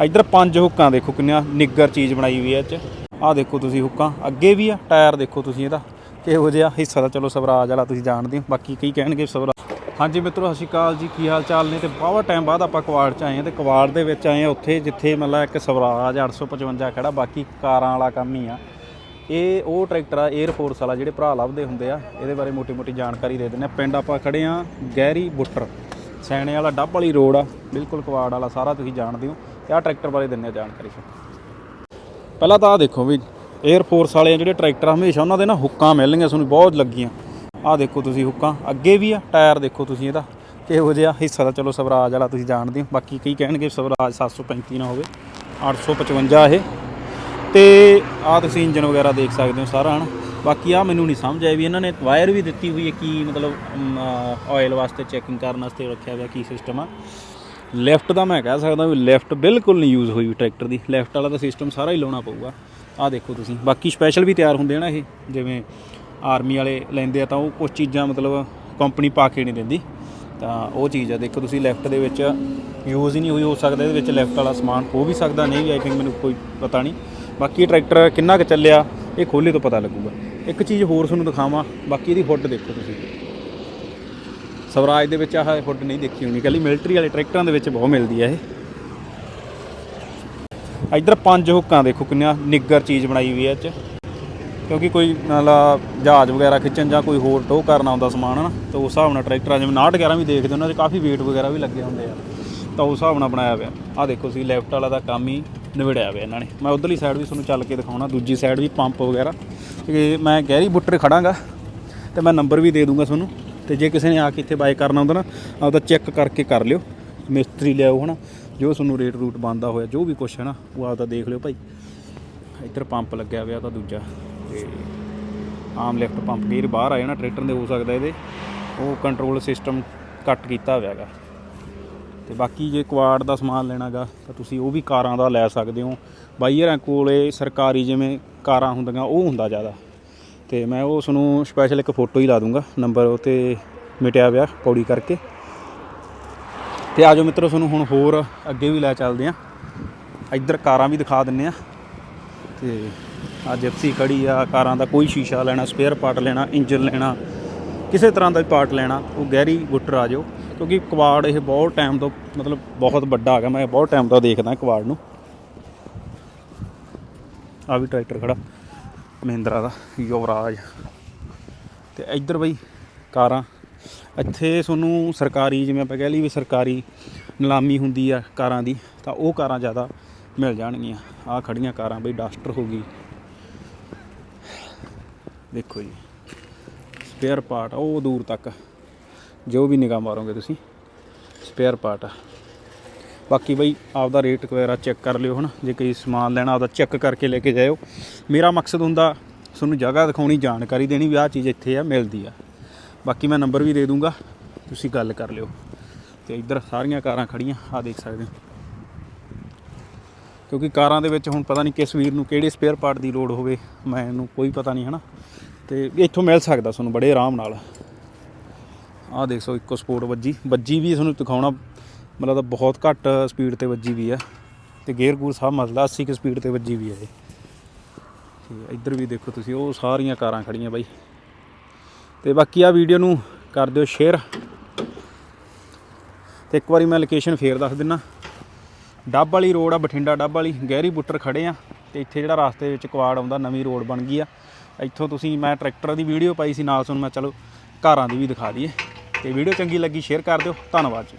ਇੱਧਰ ਪੰਜ ਹੁੱਕਾਂ ਦੇਖੋ ਕਿੰਨੀਆਂ ਨਿੱਗਰ ਚੀਜ਼ ਬਣਾਈ ਹੋਈ ਹੈ ਇਹ 'ਚ। ਆਹ ਦੇਖੋ ਤੁਸੀਂ ਹੁੱਕਾਂ, ਅੱਗੇ ਵੀ ਆ, ਟਾਇਰ ਦੇਖੋ ਤੁਸੀਂ ਇਹਦਾ, ਕਿਹੋ ਜਿਹਾ ਹਿੱਸਾ ਤਾਂ ਚਲੋ ਸਵਰਾਜ ਵਾਲਾ ਤੁਸੀਂ ਜਾਣਦੇ ਹੋ, ਬਾਕੀ ਕਈ ਕਹਿਣਗੇ ਸਵਰਾਜ ਹਾਂਜੀ ਮਿੱਤਰੋ, ਸਤਿ ਸ਼੍ਰੀ ਅਕਾਲ ਜੀ, ਕੀ ਹਾਲ ਚਾਲ ਨੇ? ਤੇ ਬਹੁਤ ਟਾਈਮ ਬਾਅਦ ਆਪਾਂ ਕਵਾੜ 'ਚ ਆਏ ਹਾਂ ਤੇ ਕਵਾੜ ਦੇ ਵਿੱਚ ਆਏ ਹਾਂ ਉੱਥੇ, ਜਿੱਥੇ ਮਤਲਬ ਇੱਕ ਸਵਰਾਜ 855 ਖੜਾ, ਬਾਕੀ ਕਾਰਾਂ ਵਾਲਾ ਕੰਮ ਹੀ ਆ। ਇਹ ਉਹ ਟਰੈਕਟਰ ਆ 에ਅਰ ਫੋਰਸ ਵਾਲਾ, ਜਿਹੜੇ ਭਰਾ ਲੱਭਦੇ ਹੁੰਦੇ ਆ, ਇਹਦੇ ਬਾਰੇ ਮੋਟੀ ਮੋਟੀ ਜਾਣਕਾਰੀ ਦੇ ਦਿੰਦੇ ਆ ਪਿੰਡ ਆਪਾਂ ਖੜੇ ਆ ਗਹਿਰੀ ਬੁੱਟਰ, ਸੈਣੇ ਵਾਲਾ ਡੱਬ ਵਾਲੀ ਰੋਡ ਆ, ਬਿਲਕੁਲ ਕਵਾੜ ਵਾਲਾ, ਸਾਰਾ ਤੁਸੀਂ ਜਾਣਦੇ ਹੋ। ਤੇ ਆਹ ਟਰੈਕਟਰ ਬਾਰੇ ਦਿੰਦੇ ਆ ਜਾਣਕਾਰੀ ਪਹਿਲਾਂ ਤਾਂ ਆ ਦੇਖੋ ਵੀ 에ਅਰ ਫੋਰਸ ਵਾਲੇ ਆ ਜਿਹੜੇ ਟਰੈਕਟਰ ਆ, ਹਮੇਸ਼ਾ ਉਹਨਾਂ ਦੇ ਨਾ ਹੁੱਕਾਂ ਮਿਲਣਗੀਆਂ ਤੁਹਾਨੂੰ ਬਹੁਤ ਲੱਗੀਆਂ। ਆਹ ਦੇਖੋ ਤੁਸੀਂ ਹੁੱਕਾਂ ਅੱਗੇ ਵੀ ਆ ਟਾਇਰ ਦੇਖੋ ਤੁਸੀਂ ਇਹਦਾ ਕਿਹੋ ਜਿਹਾ ਹਿੱਸਾ ਤਾਂ ਚਲੋ ਸਵਰਾਜ ਵਾਲਾ ਤੁਸੀਂ ਜਾਣਦੇ ਹੋ ਬਾਕੀ ਕਈ ਕਹਿਣਗੇ ਸਵਰਾਜ 735 ਨਾ ਹੋਵੇ 855 ਇਹ। ਤੇ ਆ ਤੁਸੀਂ ਇੰਜਨ ਵਗੈਰਾ ਦੇਖ ਸਕਦੇ ਹੋ ਸਾਰਾ ਹਨ। ਬਾਕੀ ਆ ਮੈਨੂੰ ਨਹੀਂ ਸਮਝ ਆਇਆ ਵੀ ਇਹਨਾਂ ਨੇ ਵਾਇਰ ਵੀ ਦਿੱਤੀ ਹੋਈ ਹੈ ਕੀ ਮਤਲਬ ਆਇਲ ਵਾਸਤੇ ਚੈਕਿੰਗ ਕਰਨ ਵਾਸਤੇ ਰੱਖਿਆ ਹੋਇਆ ਕੀ ਸਿਸਟਮ ਆ। ਲੈਫਟ ਦਾ ਮੈਂ ਕਹਿ ਸਕਦਾ ਵੀ ਲੈਫਟ ਬਿਲਕੁਲ ਨਹੀਂ ਯੂਜ਼ ਹੋਈ ਟਰੈਕਟਰ ਦੀ। ਲੈਫਟ ਵਾਲਾ ਤਾਂ ਸਿਸਟਮ ਸਾਰਾ ਹੀ ਲਾਉਣਾ ਪਊਗਾ। ਆ ਦੇਖੋ ਤੁਸੀਂ। ਬਾਕੀ ਸਪੈਸ਼ਲ ਵੀ ਤਿਆਰ ਹੁੰਦੇ ਆ ਨਾ ਇਹ। ਜਿਵੇਂ ਆਰਮੀ ਵਾਲੇ ਲੈਂਦੇ ਆ ਤਾਂ ਉਹ ਕੁਝ ਚੀਜ਼ਾਂ ਮਤਲਬ ਕੰਪਨੀ ਪਾ ਕੇ ਨਹੀਂ ਦਿੰਦੀ। ਤਾਂ ਉਹ ਚੀਜ਼ ਆ। ਦੇਖੋ ਤੁਸੀਂ ਲੈਫਟ ਦੇ ਵਿੱਚ ਯੂਜ਼ ਹੀ ਨਹੀਂ ਹੋਈ। ਹੋ ਸਕਦਾ ਇਹਦੇ ਵਿੱਚ ਲੈਫਟ ਵਾਲਾ ਸਮਾਨ ਹੋ ਵੀ ਸਕਦਾ, ਨਹੀਂ ਵੀ ਆਈ ਥਿੰਕ ਮੈਨੂੰ ਕੋਈ ਪਤਾ ਨਹੀਂ। ਬਾਕੀ ਟਰੈਕਟਰ ਕਿੰਨਾ ਕੁ ਚੱਲਿਆ, ਇਹ ਖੋਲੇ ਤੋਂ ਪਤਾ ਲੱਗੂਗਾ। ਇੱਕ ਚੀਜ਼ ਹੋਰ ਤੁਹਾਨੂੰ ਦਿਖਾਵਾਂ। ਬਾਕੀ ਇਹਦੀ ਹੁੱਡ ਦੇਖੋ ਤੁਸੀਂ। ਸਵਰਾਜ ਦੇ ਵਿੱਚ ਆਹ ਹੁੱਡ ਨਹੀਂ ਦੇਖੀ ਹੋਣੀ। ਕੱਲੀ ਮਿਲਟਰੀ ਵਾਲੇ ਟਰੈਕਟਰਾਂ ਦੇ ਵਿੱਚ ਬਹੁਤ ਮਿਲਦੀ ਹੈ ਇਹ। ਇੱਧਰ ਪੰਜ ਹੁੱਕਾਂ ਦੇਖੋ ਕਿੰਨੀਆਂ ਨਿੱਗਰ ਚੀਜ਼ ਬਣਾਈ ਹੋਈ ਹੈ ਇਹ 'ਚ। ਕਿਉਂਕਿ ਕੋਈ ਨਾਲਾ ਜਹਾਜ਼ ਵਗੈਰਾ ਖਿੱਚਣ ਜਾਂ ਕੋਈ ਹੋਰ ਟੋ ਕਰਨਾ ਹੁੰਦਾ ਸਮਾਨ, ਹਨਾ। ਤਾਂ ਉਸ ਹਿਸਾਬ ਨਾਲ ਟਰੈਕਟਰਾਂ ਜਿਵੇਂ 911 ਵੀ ਦੇਖਦੇ ਉਹਨਾਂ 'ਚ ਕਾਫੀ weight ਵਗੈਰਾ ਵੀ ਲੱਗੇ ਹੁੰਦੇ ਆ। ਤਾਂ ਉਸ ਹਿਸਾਬ ਨਾਲ ਬਣਾਇਆ ਹੋਇਆ। ਆਹ ਦੇਖੋ ਸੀ ਲੈਫਟ ਵਾਲਾ ਦਾ ਕੰਮ ਹੀ ਨਿਬੜਿਆ ਹੋਇਆ ਇਹਨਾਂ ਨੇ। ਮੈਂ ਉਧਰਲੀ ਸਾਈਡ ਵੀ ਤੁਹਾਨੂੰ ਚੱਲ ਕੇ ਦਿਖਾਉਣਾ, ਦੂਜੀ ਸਾਈਡ ਵੀ ਪੰਪ ਵਗੈਰਾ। ਕਿ ਮੈਂ ਗਹਿਰੀ ਬੁੱਟਰ ਖੜਾਂਗਾ, ਤੇ ਮੈਂ ਨੰਬਰ ਵੀ ਦੇ ਦੂੰਗਾ ਤੁਹਾਨੂੰ। ਤੇ ਜੇ ਕਿਸੇ ਨੇ ਆ ਕੇ ਇੱਥੇ ਬਾਏ ਕਰਨਾ ਹੁੰਦਾ ਨਾ, ਆਪਦਾ ਚੈੱਕ ਕਰਕੇ ਕਰ ਲਿਓ, ਮਿਸਤਰੀ ਲਿਆਓ ਹਨਾ, ਜੋ ਤੁਹਾਨੂੰ ਰੇਟ ਰੂਟ ਬੰਦਾ ਹੋਇਆ, ਜੋ ਵੀ ਕੁਛ ਹੈ ਨਾ, ਉਹ ਆਪਦਾ ਦੇਖ ਲਿਓ ਭਾਈ। ਇੱਧਰ ਪੰਪ ਲੱਗਿਆ ਹੋਇਆ ਤਾਂ ਦੂਜਾ, ਤੇ ਆਮ ਲੈਫਟ ਪੰਪ ਗੇਅਰ ਬਾਹਰ ਆ ਜਾਣਾ ਟਰੈਕਟਰ ਦੇ ਹੋ ਸਕਦਾ ਇਹਦੇ। ਉਹ ਕੰਟਰੋਲ ਸਿਸਟਮ ਕੱਟ ਕੀਤਾ ਹੋਇਆ ਹੈਗਾ। ਤੇ ਬਾਕੀ ਜੇ ਕੁਆਡ ਦਾ ਸਮਾਨ ਲੈਣਾਗਾ ਤਾਂ ਤੁਸੀਂ ਉਹ ਵੀ ਕਾਰਾਂ ਦਾ ਲੈ ਸਕਦੇ ਹੋ। ਬਾਈਅਰਾਂ ਕੋਲੇ ਸਰਕਾਰੀ ਜਿਵੇਂ ਕਾਰਾਂ ਹੁੰਦੀਆਂ, ਉਹ ਹੁੰਦਾ ਜ਼ਿਆਦਾ। ਤੇ ਮੈਂ ਉਸ ਨੂੰ ਸਪੈਸ਼ਲ ਇੱਕ ਫੋਟੋ ਹੀ ਲਾ ਦੂੰਗਾ ਨੰਬਰ ਉਹ 'ਤੇ ਮਿਟਿਆ ਹੋਇਆ ਪੌੜੀ ਕਰਕੇ। ਤੇ ਆਜੋ ਮਿੱਤਰੋ, ਤੁਹਾਨੂੰ ਹੁਣ ਹੋਰ ਅੱਗੇ ਵੀ ਲੈ ਚੱਲਦੇ ਆ ਇੱਧਰ ਕਾਰਾਂ ਵੀ ਦਿਖਾ ਦਿੰਨੇ ਆ ਤੇ ਆ ਜਿਪਸੀ ਖੜੀ ਆ, ਕਾਰਾਂ ਦਾ ਕੋਈ ਸ਼ੀਸ਼ਾ ਲੈਣਾ ਸਪੇਅਰ ਪਾਰਟ ਲੈਣਾ ਇੰਜਨ ਲੈਣਾ, ਕਿਸੇ ਤਰ੍ਹਾਂ ਦਾ ਪਾਰਟ ਲੈਣਾ, ਉਹ ਗਹਿਰੀ ਗੁੱਟਰ ਆ ਜਾਓ। ਕਿਉਂਕਿ ਕਵਾੜ ਇਹ ਬਹੁਤ ਟਾਈਮ ਤੋਂ, ਮਤਲਬ ਬਹੁਤ ਵੱਡਾ ਹੈਗਾ, ਮੈਂ ਬਹੁਤ ਟਾਈਮ ਤੋਂ ਦੇਖਦਾ ਕਵਾੜ ਨੂੰ। ਆ ਵੀ ਟਰੈਕਟਰ ਖੜਾ। ਮਹਿੰਦਰਾ ਦਾ, ਯੁਵਰਾਜ। ਤੇ ਇੱਧਰ ਬਈ, ਕਾਰਾਂ। ਇੱਥੇ ਤੁਹਾਨੂੰ ਸਰਕਾਰੀ, ਜਿਵੇਂ ਆਪਾਂ ਕਹਿ ਲਈ ਵੀ ਸਰਕਾਰੀ ਨਿਲਾਮੀ ਹੁੰਦੀ ਆ ਕਾਰਾਂ ਦੀ, ਤਾਂ ਉਹ ਕਾਰਾਂ ਜ਼ਿਆਦਾ ਮਿਲ ਜਾਣਗੀਆਂ। ਆ ਖੜੀਆਂ ਕਾਰਾਂ ਬਈ, ਡਾਸਟਰ ਹੋ ਗਈ। ਦੇਖੋ ਜੀ ਸਪੇਅਰ ਪਾਰਟ ਉਹ ਦੂਰ ਤੱਕ, ਜੋ ਵੀ ਨਿਗਾਹ ਮਾਰੋਗੇ ਤੁਸੀਂ ਸਪੇਅਰ ਪਾਰਟ ਬਾਕੀ ਬਈ ਆਪਦਾ ਰੇਟ ਵਗੈਰਾ ਚੈੱਕ ਕਰ ਲਿਓ ਹਨਾ, ਜੇ ਕੋਈ ਸਮਾਨ ਲੈਣਾ ਆਪਦਾ ਚੈੱਕ ਕਰਕੇ ਲੈ ਕੇ ਜਾਇਓ। ਮੇਰਾ ਮਕਸਦ ਹੁੰਦਾ, ਤੁਹਾਨੂੰ ਜਗ੍ਹਾ ਦਿਖਾਉਣੀ, ਜਾਣਕਾਰੀ ਦੇਣੀ ਵੀ ਆਹ ਚੀਜ਼ ਇੱਥੇ ਆ, ਮਿਲਦੀ ਆ। ਬਾਕੀ ਮੈਂ ਨੰਬਰ ਵੀ ਦੇ ਦੂੰਗਾ, ਤੁਸੀਂ ਗੱਲ ਕਰ ਲਿਓ। ਤੇ ਇੱਧਰ ਸਾਰੀਆਂ ਕਾਰਾਂ ਖੜੀਆਂ ਆ ਦੇਖ ਸਕਦੇ ਹੋ। ਕਿਉਂਕਿ ਕਾਰਾਂ ਦੇ ਵਿੱਚ ਹੁਣ ਪਤਾ ਨਹੀਂ ਕਿਸ ਵੀਰ ਨੂੰ ਕਿਹੜੇ ਸਪੇਅਰ ਪਾਰਟ ਦੀ ਲੋੜ ਹੋਵੇ ਮੈਨੂੰ ਕੋਈ ਪਤਾ ਨਹੀਂ ਹਨਾ। ਤੇ ਇੱਥੋਂ ਮਿਲ ਸਕਦਾ ਤੁਹਾਨੂੰ ਬੜੇ ਆਰਾਮ ਨਾਲ। ਆਹ ਦੇਖ ਸੋ ਇੱਕੋ ਸਪੋਰਟ ਵੱਜੀ ਵੱਜੀ ਵੀ ਤੁਹਾਨੂੰ ਦਿਖਾਉਣਾ ਮਤਲਬ ਤਾਂ ਬਹੁਤ ਘੱਟ ਸਪੀਡ ਤੇ ਵੱਜੀ ਵੀ ਆ ਤੇ ਗੇਅਰ ਗੂਰ ਸਭ ਮਸਲਾ 80 ਕਿ ਸਪੀਡ ਤੇ ਵੱਜੀ ਵੀ ਆ ਇਹ। ਤੇ ਇੱਧਰ ਵੀ ਦੇਖੋ ਤੁਸੀਂ, ਉਹ ਸਾਰੀਆਂ ਕਾਰਾਂ ਖੜੀਆਂ ਬਾਈ। ਤੇ ਬਾਕੀ ਆ ਵੀਡੀਓ ਨੂੰ ਕਰ ਦਿਓ ਸ਼ੇਅਰ ਤੇ ਇੱਕ ਵਾਰੀ ਮੈਂ ਲੋਕੇਸ਼ਨ ਫੇਰ ਦੱਸ ਦਿੰਨਾ। ਡੱਬ ਵਾਲੀ ਰੋਡ ਆ, ਬਠਿੰਡਾ ਡੱਬ ਵਾਲੀ, ਗਹਿਰੀ ਬੁੱਟਰ ਖੜੇ ਆ ਤੇ ਇੱਥੇ ਜਿਹੜਾ ਰਸਤੇ ਵਿੱਚ ਕੁਆੜ ਆਉਂਦਾ, ਨਵੀਂ ਰੋਡ ਬਣ ਗਈ ਆ। ਇੱਥੋਂ ਤੁਸੀਂ ਮੈਂ ਟਰੈਕਟਰ ਦੀ ਵੀਡੀਓ ਪਾਈ ਸੀ, ਨਾਲ ਤੁਹਾਨੂੰ ਮੈਂ ਚਲੋ ਘਰਾਂ ਦੀ ਵੀ ਦਿਖਾ ਦਈਏ। ਤੇ ਵੀਡੀਓ ਚੰਗੀ ਲੱਗੀ ਸ਼ੇਅਰ ਕਰ ਦਿਓ, ਧੰਨਵਾਦ ਜੀ।